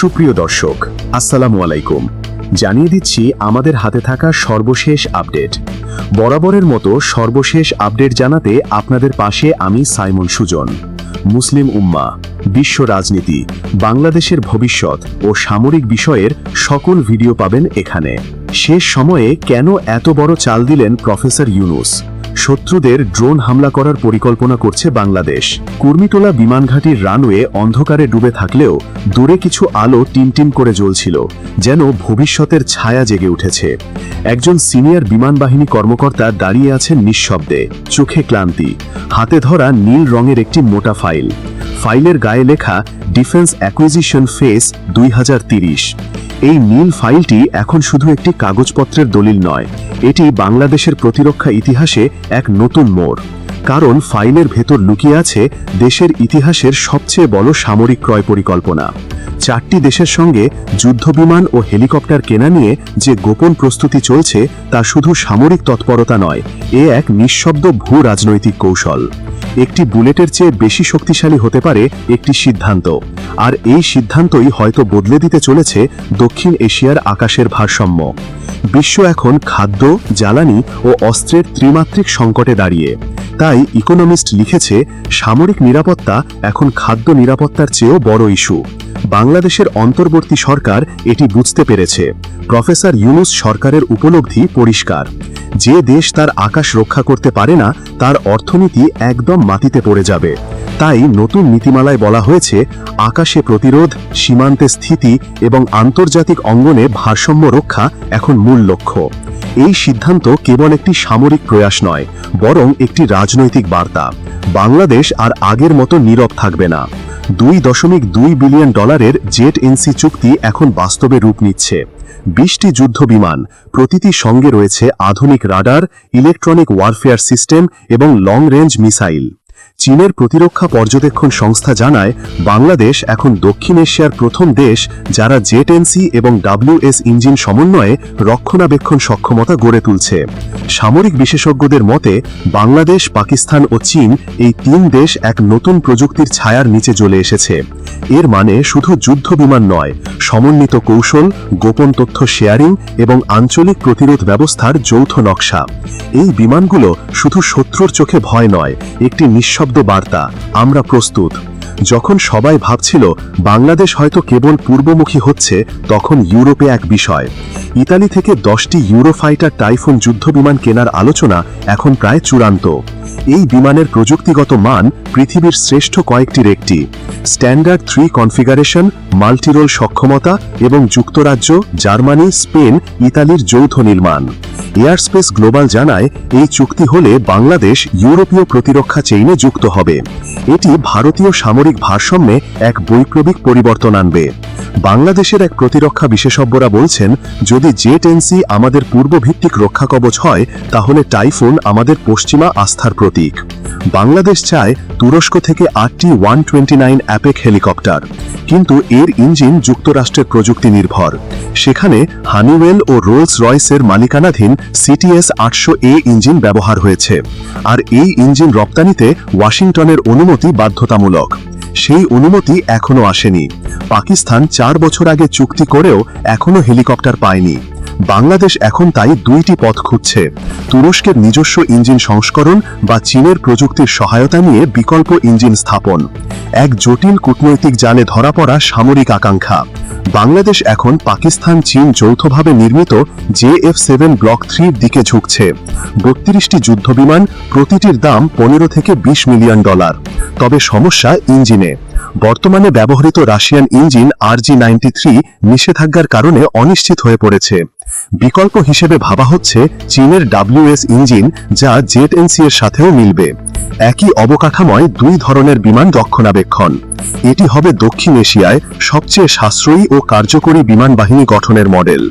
সুপ্রিয় দর্শক, আসসালামু আলাইকুম। জানিয়ে দিচ্ছি আমাদের হাতে থাকা সর্বশেষ আপডেট। বরাবরের মতো সর্বশেষ আপডেট জানাতে আপনাদের পাশে আমি সাইমন সুজন। মুসলিম উম্মা, বিশ্ব রাজনীতি, বাংলাদেশের ভবিষ্যৎ ও সামরিক বিষয়ের সকল ভিডিও পাবেন এখানে। শেষ সময়ে কেন এত বড় চাল দিলেন প্রফেসর ইউনুস? শত্রুদের ড্রোন হামলা করার পরিকল্পনা করছে বাংলাদেশ। কুর্মিটোলা বিমানঘাটির রানওয়ে অন্ধকারে ডুবে থাকলেও দূরে কিছু আলো টিমটিম করে জ্বলছিল, যেন ভবিষ্যতের ছায়া জেগে উঠেছে। একজন সিনিয়র বিমান বাহিনী কর্মকর্তা দাঁড়িয়ে আছেন নিঃশব্দে, চোখে ক্লান্তি, হাতে ধরা নীল রঙের একটি মোটা ফাইল। ফাইলের গায়ে লেখা ডিফেন্স অ্যাকুইজিশন ফেস দুই হাজার এই নীল ফাইলটি এখন শুধু একটি কাগজপত্রের দলিল নয়, এটি বাংলাদেশের প্রতিরক্ষা ইতিহাসে এক নতুন মোড়। কারণ ফাইলের ভেতর লুকিয়ে আছে দেশের ইতিহাসের সবচেয়ে বড় সামরিক ক্রয় পরিকল্পনা। চারটি দেশের সঙ্গে যুদ্ধবিমান ও হেলিকপ্টার কেনা নিয়ে যে গোপন প্রস্তুতি চলছে তা শুধু সামরিক তৎপরতা নয়, এ এক নিঃশব্দ ভূ রাজনৈতিক কৌশল। একটি বুলেটের চেয়ে বেশি শক্তিশালী হতে পারে একটি সিদ্ধান্ত। আর এই সিদ্ধান্তই হয়তো বদলে দিতে চলেছে দক্ষিণ এশিয়ার আকাশের ভারসাম্য। বিশ্ব এখন খাদ্য, জ্বালানি ও অস্ত্রের ত্রিমাত্রিক সংকটে দাঁড়িয়ে। তাই ইকোনমিস্ট লিখেছে, সামরিক নিরাপত্তা এখন খাদ্য নিরাপত্তার চেয়েও বড় ইস্যু। বাংলাদেশের অন্তর্বর্তী সরকার এটি বুঝতে পেরেছে। প্রফেসর ইউনুস সরকারের উপলব্ধি পরিষ্কার। যে দেশ তার আকাশ রক্ষা করতে পারে না, তার অর্থনীতি একদম মাটিতে পড়ে যাবে। তাই নতুন নীতিমালায় বলা হয়েছে, আকাশে প্রতিরোধ, সীমান্তে স্থিতি এবং আন্তর্জাতিক অঙ্গনে ভারসাম্য রক্ষা এখন মূল লক্ষ্য। এই সিদ্ধান্ত কেবল একটি সামরিক প্রয়াস নয়, বরং একটি রাজনৈতিক বার্তা। বাংলাদেশ আর আগের মতো নীরব থাকবে না। দুই দশমিক দুই বিলিয়ন ডলারের জেট এনসি চুক্তি এখন বাস্তবে রূপ নিচ্ছে। বিশটি যুদ্ধ বিমান প্রতিটি সঙ্গে রয়েছে আধুনিক রাডার, ইলেকট্রনিক ওয়ারফেয়ার সিস্টেম এবং লং রেঞ্জ মিসাইল। চীনের প্রতিরক্ষা পর্যবেক্ষণ সংস্থা জানায়, বাংলাদেশ এখন দক্ষিণ এশিয়ার প্রথম দেশ যারা জেট এনসি এবং ডাব্লিউএস ইঞ্জিন সমন্বয়ে রক্ষণাবেক্ষণ সক্ষমতা গড়ে তুলছে। সামরিক বিশেষজ্ঞদের মতে, বাংলাদেশ, পাকিস্তান ও চীন এই তিন দেশ এক নতুন প্রযুক্তির ছায়ার নিচে চলে এসেছে। এর মানে শুধু যুদ্ধ বিমান নয়, সমন্বিত কৌশল, গোপন তথ্য শেয়ারিং এবং আঞ্চলিক প্রতিরোধ ব্যবস্থার যৌথ নকশা। এই বিমানগুলো শুধু শত্রুর চোখে ভয় নয়, একটি নিঃশব্দ বার্তা আমরা প্রস্তুত। যখন সবাই ভাবছিল বাংলাদেশ হয়তো কেবল পূর্বমুখী হচ্ছে, তখন ইউরোপে এক বিষয়। ইতালি থেকে দশটি ইউরোফাইটার টাইফুন যুদ্ধবিমান কেনার আলোচনা এখন প্রায় চূড়ান্ত। এই বিমানের প্রযুক্তিগত মান পৃথিবীর শ্রেষ্ঠ কয়েকটির একটি। স্ট্যান্ডার্ড থ্রি কনফিগারেশন, মাল্টিরোল সক্ষমতা এবং যুক্তরাজ্য, জার্মানি, স্পেন, ইতালির যৌথ নির্মাণ। এয়ারস্পেস গ্লোবাল জানায়, এই চুক্তি হলে বাংলাদেশ ইউরোপীয় প্রতিরক্ষা চেইনে যুক্ত হবে। এটি ভারতীয় সামরিক ভারসাম্যে এক বৈপ্লবিক পরিবর্তন আনবে। বাংলাদেশের এক প্রতিরক্ষা বিশেষজ্ঞরা বলছেন, যদি জেট এনসি আমাদের পূর্বভিত্তিক রক্ষা কবচ হয়, তাহলে টাইফুন আমাদের পশ্চিমা আস্থার প্রতীক। বাংলাদেশ চায় তুরস্ক থেকে আটটি ওয়ান টোয়েন্টি নাইন অ্যাপেক হেলিকপ্টার। কিন্তু এর ইঞ্জিন যুক্তরাষ্ট্রের প্রযুক্তি নির্ভর। সেখানে হানিওয়েল ও রোলস রয়েসের মালিকানাধীন সিটিএস আটশো এ ইঞ্জিন ব্যবহার হয়েছে। আর এই ইঞ্জিন রপ্তানিতে ওয়াশিংটনের অনুমতি বাধ্যতামূলক। সেই অনুমতি এখনও আসেনি। পাকিস্তান চার বছর আগে চুক্তি করেও এখনও হেলিকপ্টার পায়নি। বাংলাদেশ এখন তাই দুইটি পথ খুঁজছে। তুরস্কের নিজস্ব ইঞ্জিন সংস্করণ বা চীনের প্রযুক্তির সহায়তা নিয়ে বিকল্প ইঞ্জিন স্থাপন। এক জটিল কূটনৈতিক জালে ধরা পড়া সামরিক আকাঙ্ক্ষা। বাংলাদেশ এখন পাকিস্তান চীন যৌথভাবে নির্মিত জে এফ সেভেন ব্লক থ্রির দিকে ঝুঁকছে। বত্রিশটি যুদ্ধবিমান, প্রতিটির দাম পনেরো থেকে বিশ মিলিয়ন ডলার। তবে সমস্যা ইঞ্জিনে। বর্তমানে ব্যবহৃত Russian engine R G ninety three নিষেধাজ্ঞার কারণে অনিশ্চিত হয়ে পড়েছে। বিকল্প হিসেবে ভাবা হচ্ছে চীনের ডাব্লিউএস ইঞ্জিন যা জেট এনসি এর সাথেও মিলবে। একই অবকাঠামোয় দুই ধরনের বিমান রক্ষণাবেক্ষণ। এটি হবে দক্ষিণ এশিয়ায় সবচেয়ে সাশ্রয়ী ও কার্যকরী বিমান বাহিনী গঠনের মডেল।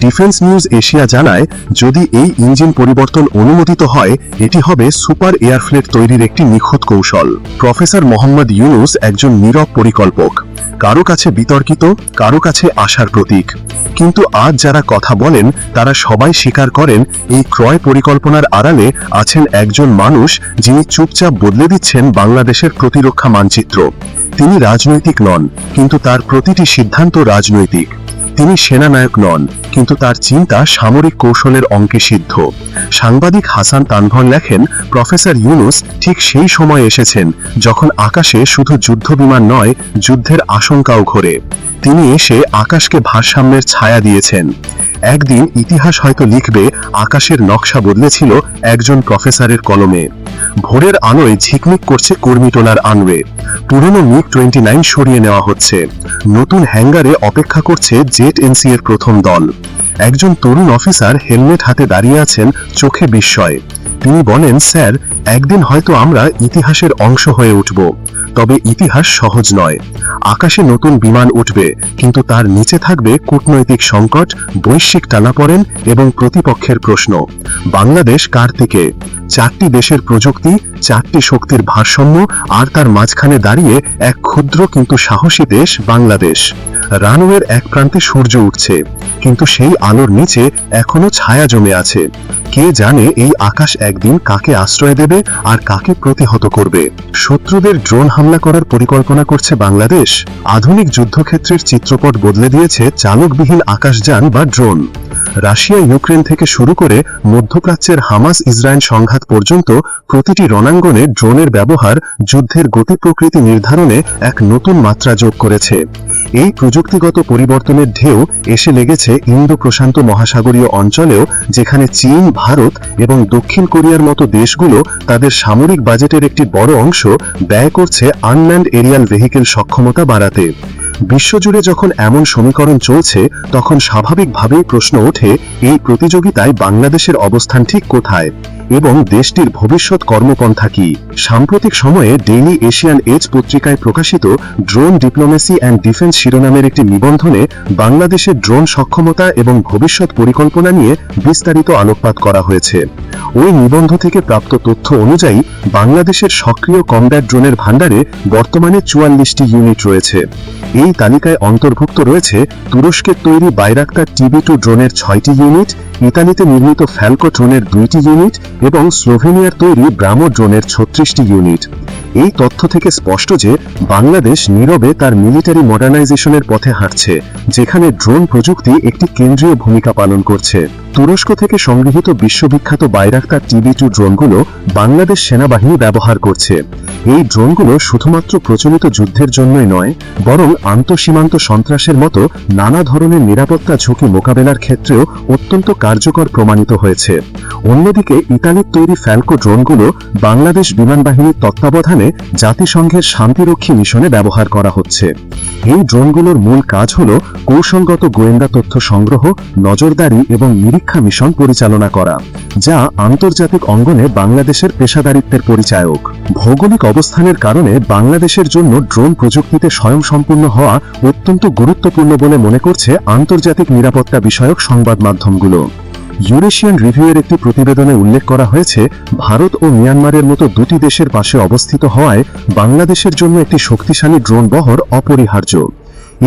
ডিফেন্স নিউজ এশিয়া জানায়, যদি এই ইঞ্জিন পরিবর্তন অনুমোদিত হয়, এটি হবে সুপার এয়ারফ্লেট তৈরির একটি নিখুঁত কৌশল। প্রফেসর মোহাম্মদ ইউনুস একজন নীরব পরিকল্পক। কারও কাছে বিতর্কিত, কারও কাছে আশার প্রতীক। কিন্তু আজ যারা কথা বলেন, তারা সবাই স্বীকার করেন, এই ক্রয় পরিকল্পনার আড়ালে আছেন একজন মানুষ যিনি চুপচাপ বদলে দিচ্ছেন বাংলাদেশের প্রতিরক্ষা মানচিত্র। তিনি রাজনৈতিক নন, কিন্তু তার প্রতিটি সিদ্ধান্ত রাজনৈতিক। তিনি সেনানায়ক নন, কিন্তু তার চিন্তা সামরিক কৌশলের অঙ্কে সিদ্ধ। সাংবাদিক হাসান তানভর লেখেন, প্রফেসর ইউনুস ঠিক সেই সময় এসেছেন, যখন আকাশে শুধু যুদ্ধবিমান নয়, যুদ্ধের আশঙ্কাও ঘোরে। তিনি এসে আকাশকে ভারসাম্যের ছায়া দিয়েছেন। একদিন ইতিহাস হয়তো লিখবে, আকাশের নকশা বদলেছিল একজন প্রফেসরের কলমে। ভোরের আলোয় ঝিকমিক করছে কর্মীটোলার আনওয়ে পুরনো মিগ টোয়েন্টি নাইন সরিয়ে নেওয়া হচ্ছে। নতুন হ্যাঙ্গারে অপেক্ষা করছে জেট এনসি এর প্রথম দল। একজন তরুণ অফিসার হেলমেট হাতে দাঁড়িয়ে আছেন, চোখে বিস্ময়। তিনি বলেন, স্যার, একদিন হয়তো আমরা ইতিহাসের অংশ হয়ে উঠব, তবে ইতিহাস সহজ নয়। আকাশে নতুন বিমান উঠবে, কিন্তু তার নিচে থাকবে কূটনৈতিক সংকট, বৈশ্বিক টানাপড়েন এবং প্রতিপক্ষের প্রশ্ন। বাংলাদেশ কার থেকে? চারটি দেশের প্রযুক্তি, চারটি শক্তির ভারসাম্য, আর তার মাঝখানে দাঁড়িয়ে এক ক্ষুদ্র কিন্তু সাহসী দেশ বাংলাদেশ। রানওয়ের এক প্রান্তে সূর্য উঠছে, কিন্তু সেই আলোর নিচে এখনও ছায়া জমে আছে। কে জানে এই আকাশ একদিন কাকে আশ্রয় দেবে আর কাকে প্রতিহত করবে? শত্রুদের ড্রোন হামলা করার পরিকল্পনা করছে বাংলাদেশ। আধুনিক যুদ্ধক্ষেত্রের চিত্রপট বদলে দিয়েছে চালকবিহীন আকাশযান বা ড্রোন। রাশিয়া ইউক্রেন থেকে শুরু করে মধ্যপ্রাচ্যের হামাস ইসরায়েল সংঘাত পর্যন্ত প্রতিটি রণাঙ্গনে ড্রোনের ব্যবহার যুদ্ধের গতি প্রকৃতি নির্ধারণে এক নতুন মাত্রা যোগ করেছে। এই প্রযুক্তিগত পরিবর্তনের ঢেউ এসে লেগেছে ইন্দো প্রশান্ত মহাসাগরীয় অঞ্চলেও, যেখানে চীন ভারত এবং দক্ষিণ কোরিয়ার মতো দেশগুলো তাদের সামরিক বাজেটের একটি বড় অংশ ব্যয় করছে আনল্যান্ড এরিয়াল ভেহিকেল সক্ষমতা বাড়াতে। বিশ্বজুড়ে যখন এমন সমীকরণ চলছে, তখন স্বাভাবিকভাবেই প্রশ্ন ওঠে, এই প্রতিযোগিতায় বাংলাদেশের অবস্থান ঠিক কোথায়? এবং দেশটির ভবিষ্যৎ কর্মপন্থা কি? সাম্প্রতিক সময়ে ডেইলি এশিয়ান এজ পত্রিকায় প্রকাশিত ড্রোন ডিপ্লোমেসি অ্যান্ড ডিফেন্স শিরোনামের একটি নিবন্ধনে বাংলাদেশের ড্রোন সক্ষমতা এবং ভবিষ্যৎ পরিকল্পনা নিয়ে বিস্তারিত আলোকপাত করা হয়েছে। ওই নিবন্ধ থেকে প্রাপ্ত তথ্য অনুযায়ী, বাংলাদেশের সক্রিয় কমব্যাট ড্রোনের ভাণ্ডারে বর্তমানে চুয়াল্লিশটি ইউনিট রয়েছে। এই তালিকায় অন্তর্ভুক্ত রয়েছে তুরস্কের তৈরি বাইরাক্তার টিবি টু ড্রোনের ছয়টি ইউনিট, ইতালিতে নির্মিত ফ্যালকো ড্রোনের দুইটি ইউনিট এবং স্লোভেনিয়ার তৈরি ব্রামো ড্রোনের ছত্রিশটি ইউনিট। এই তথ্য থেকে স্পষ্ট যে বাংলাদেশ নীরবে তার মিলিটারি মডার্নাইজেশনের পথে হাঁটছে, যেখানে ড্রোন প্রযুক্তি একটি কেন্দ্রীয় ভূমিকা পালন করছে। তুরস্ক থেকে সংগৃহীত বিশ্ববিখ্যাত বাইরাক্তার টিবি টু ড্রোনগুলো বাংলাদেশ সেনাবাহিনী ব্যবহার করছে। এই ড্রোনগুলো শুধুমাত্র প্রচলিত যুদ্ধের জন্যই নয়, বরং আন্তঃসীমান্ত সন্ত্রাসের মতো নানা ধরনের নিরাপত্তা ঝুঁকি মোকাবেলার ক্ষেত্রেও অত্যন্ত কার্যকর প্রমাণিত হয়েছে। অন্যদিকে, ইতালির তৈরি ফ্যালকো ড্রোনগুলো বাংলাদেশ বিমান বাহিনীর তত্ত্বাবধানে জাতিসংঘের শান্তিরক্ষী মিশনে ব্যবহার করা হচ্ছে। এই ড্রোনগুলোর মূল কাজ হল কৌশলগত গোয়েন্দা তথ্য সংগ্রহ, নজরদারি এবং নিরীক্ষা মিশন পরিচালনা করা, যা আন্তর্জাতিক অঙ্গনে বাংলাদেশের পেশাদারিত্বের পরিচায়ক। ভৌগোলিক অবস্থানের কারণে বাংলাদেশের জন্য ড্রোন প্রযুক্তিতে স্বয়ংসম্পূর্ণ হওয়া অত্যন্ত গুরুত্বপূর্ণ বলে মনে করছে আন্তর্জাতিক নিরাপত্তা বিষয়ক সংবাদ মাধ্যমগুলো। ইউরেশিয়ান রিভিউয়ের একটি প্রতিবেদনে উল্লেখ করা হয়েছে, ভারত ও মিয়ানমারের মতো দুটি দেশের পাশে অবস্থিত হওয়ায় বাংলাদেশের জন্য একটি শক্তিশালী ড্রোন বহর অপরিহার্য।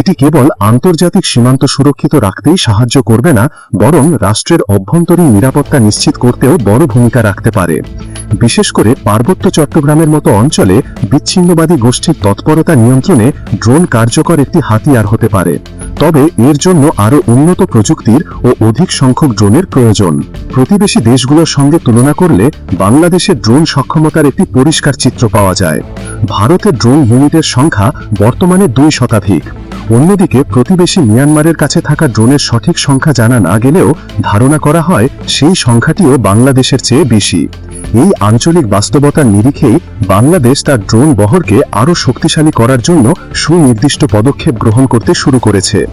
এটি কেবল আন্তর্জাতিক সীমান্ত সুরক্ষিত রাখতেই সাহায্য করবে না, বরং রাষ্ট্রের অভ্যন্তরীণ নিরাপত্তা নিশ্চিত করতেও বড় ভূমিকা রাখতে পারে। বিশেষ করে পার্বত্য চট্টগ্রামের মতো অঞ্চলে বিচ্ছিন্নবাদী গোষ্ঠীর তৎপরতা নিয়ন্ত্রণে ড্রোন কার্যকর একটি হাতিয়ার হতে পারে। তবে এর জন্য আরও উন্নত প্রযুক্তির ও অধিক সংখ্যক ড্রোনের প্রয়োজন। প্রতিবেশী দেশগুলোর সঙ্গে তুলনা করলে বাংলাদেশের ড্রোন সক্ষমতার একটি পরিষ্কার চিত্র পাওয়া যায়। ভারতের ড্রোন ইউনিটের সংখ্যা বর্তমানে দুই শতাধিক। অন্যদিকে প্রতিবেশী মিয়ানমারের কাছে থাকা ড্রোনের সঠিক সংখ্যা জানা না গেলেও ধারণা করা হয় সেই সংখ্যাটিও বাংলাদেশের চেয়ে বেশি। এই আঞ্চলিক বাস্তবতার নিরিখেই বাংলাদেশ তার ড্রোন বহরকে আরও শক্তিশালী করার জন্য সুনির্দিষ্ট পদক্ষেপ গ্রহণ করতে শুরু করেছে।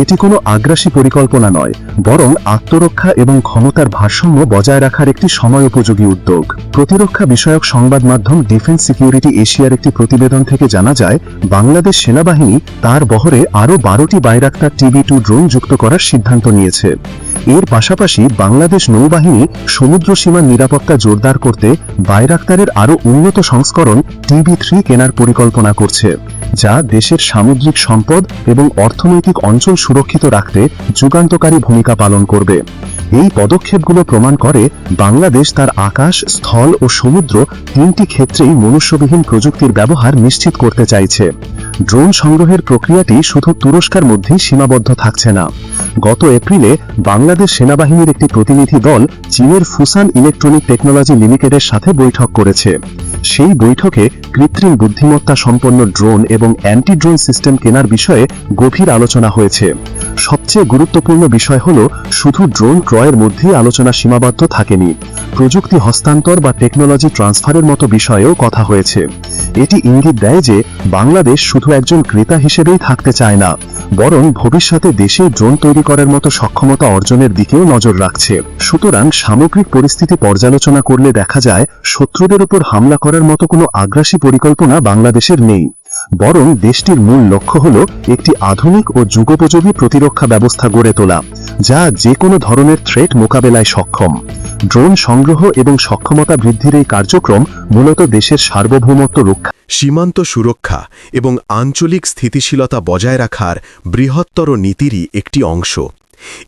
এটি কোনো আগ্রাসী পরিকল্পনা নয়, বরং আত্মরক্ষা এবং ক্ষমতার ভারসাম্য বজায় রাখার একটি সময় উপযোগী উদ্যোগ। প্রতিরক্ষা বিষয়ক সংবাদ মাধ্যম ডিফেন্স সিকিউরিটি এশিয়ার একটি প্রতিবেদন থেকে জানা যায়, বাংলাদেশ সেনাবাহিনী তার বহরে আরও বারোটি বাইরাক্তার টিভি টু ড্রোন যুক্ত করার সিদ্ধান্ত নিয়েছে। এর পাশাপাশি বাংলাদেশ নৌবাহিনী সমুদ্র সীমার নিরাপত্তা জোরদার করতে বাইরাক্তারের আরও উন্নত সংস্করণ টিবি থ্রি কেনার পরিকল্পনা করছে, যা দেশের সামুদ্রিক সম্পদ এবং অর্থনৈতিক অঞ্চল সুরক্ষিত রাখতে যুগান্তকারী ভূমিকা পালন করবে। এই পদক্ষেপগুলো প্রমাণ করে বাংলাদেশ তার আকাশ, স্থল ও সমুদ্র তিনটি ক্ষেত্রেই মনুষ্যবিহীন প্রযুক্তির ব্যবহার নিশ্চিত করতে চাইছে। ড্রোন সংগ্রহের প্রক্রিয়াটি শুধু তুরস্কার মধ্যেই সীমাবদ্ধ থাকছে না। গত এপ্রিলে বাংলাদেশ সেনাবাহিনীর একটি প্রতিনিধি দল চীনের ফুসান ইলেকট্রনিক টেকনোলজি লিমিটেডের সাথে বৈঠক করেছে। সেই বৈঠকে কৃত্রিম বুদ্ধিমত্তা সম্পন্ন ড্রোন এবং অ্যান্টি ড্রোন সিস্টেম কেনার বিষয়ে গভীর আলোচনা হয়েছে। সবচেয়ে গুরুত্বপূর্ণ বিষয় হল, শুধু ড্রোন ক্রয়ের মধ্যেই আলোচনা সীমাবদ্ধ থাকেনি। প্রযুক্তি হস্তান্তর বা টেকনোলজি ট্রান্সফারের মতো বিষয়েও কথা হয়েছে। এটি ইঙ্গিত দেয় যে বাংলাদেশ শুধু একজন ক্রেতা হিসেবেই থাকতে চায় না, বরং ভবিষ্যতে দেশে ড্রোন তৈরি করার মতো সক্ষমতা অর্জনের দিকেও নজর রাখছে। সুতরাং সামগ্রিক পরিস্থিতি পর্যালোচনা করলে দেখা যায়, শত্রুদের উপর হামলা করার মতো কোনো আগ্রাসী পরিকল্পনা বাংলাদেশের নেই। বরং দেশটির মূল লক্ষ্য হল একটি আধুনিক ও যুগোপযোগী প্রতিরক্ষা ব্যবস্থা গড়ে তোলা, যা যে কোনো ধরনের থ্রেট মোকাবেলায় সক্ষম। ড্রোন সংগ্রহ এবং সক্ষমতা বৃদ্ধির এই কার্যক্রম মূলত দেশের সার্বভৌমত্ব রক্ষা সীমান্ত সুরক্ষা এবং আঞ্চলিক স্থিতিশীলতা বজায় রাখার বৃহত্তর নীতিরই একটি অংশ।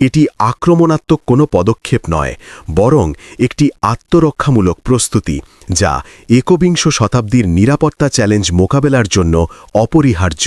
এটি আক্রমণাত্মক কোনো পদক্ষেপ নয়, বরং একটি আত্মরক্ষামূলক প্রস্তুতি, যা একবিংশ শতাব্দীর নিরাপত্তা চ্যালেঞ্জ মোকাবেলার জন্য অপরিহার্য।